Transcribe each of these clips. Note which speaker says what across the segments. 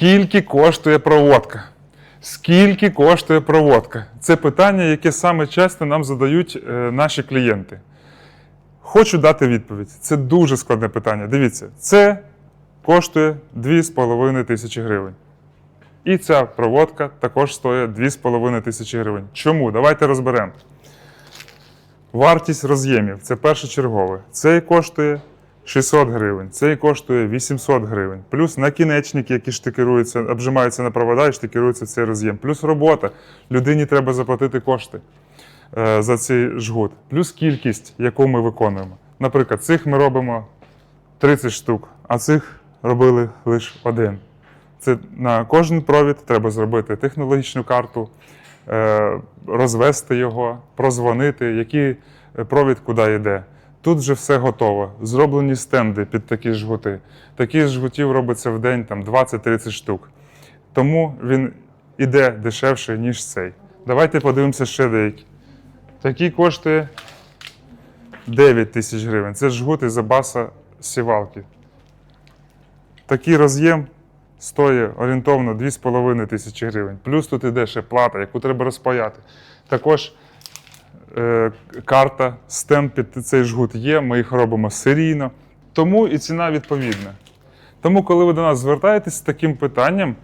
Speaker 1: Скільки коштує проводка? Скільки коштує проводка? Це питання, яке саме часто нам задають е, наші клієнти. Хочу дати відповідь. Це дуже складне питання. Дивіться, це коштує 2,5 тисячі гривень. І ця проводка також стоїть 2,5 тисячі гривень. Чому? Давайте розберемо. Вартість роз'ємів це першочергове. Цей коштує 600 гривень, цей коштує 800 гривень. Плюс накінечники, які штикеруються, обжимаються на провода і штикеруються в цей роз'єм. Плюс робота. Людині треба заплатити кошти е, за цей жгут. Плюс кількість, яку ми виконуємо. Наприклад, цих ми робимо 30 штук, а цих робили лише один. Це на кожен провід треба зробити технологічну карту, е, розвести його, прозвонити, який е, провід куди йде. Тут вже все готово. Зроблені стенди під такі жгути. Таких жгутів робиться в день там, 20-30 штук. Тому він іде дешевше, ніж цей. Давайте подивимося ще деякі. Такий коштує 9 тисяч гривень. Це жгут із забаса сівалки. Такий роз'єм стоїть орієнтовно 2,5 тисячі гривень. Плюс тут іде ще плата, яку треба розпаяти. Також карта, стенд під цей жгут є, ми їх робимо серійно. Тому і ціна відповідна. Тому, коли ви до нас звертаєтесь з таким питанням,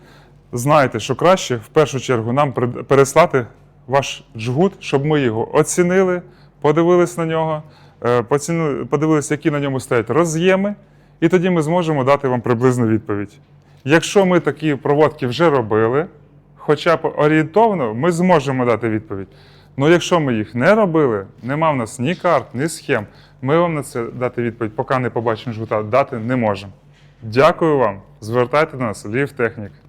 Speaker 1: знайте, що краще в першу чергу нам переслати ваш жгут, щоб ми його оцінили, подивились на нього, е, подивились, які на ньому стоять роз'єми, і тоді ми зможемо дати вам приблизну відповідь. Якщо ми такі проводки вже робили, хоча б орієнтовно, ми зможемо дати відповідь. Ну якщо ми їх не робили, нема в нас ні карт, ні схем, ми вам на це дати відповідь, поки не побачимо жгута, дати не можемо. Дякую вам. Звертайте до нас, Технік.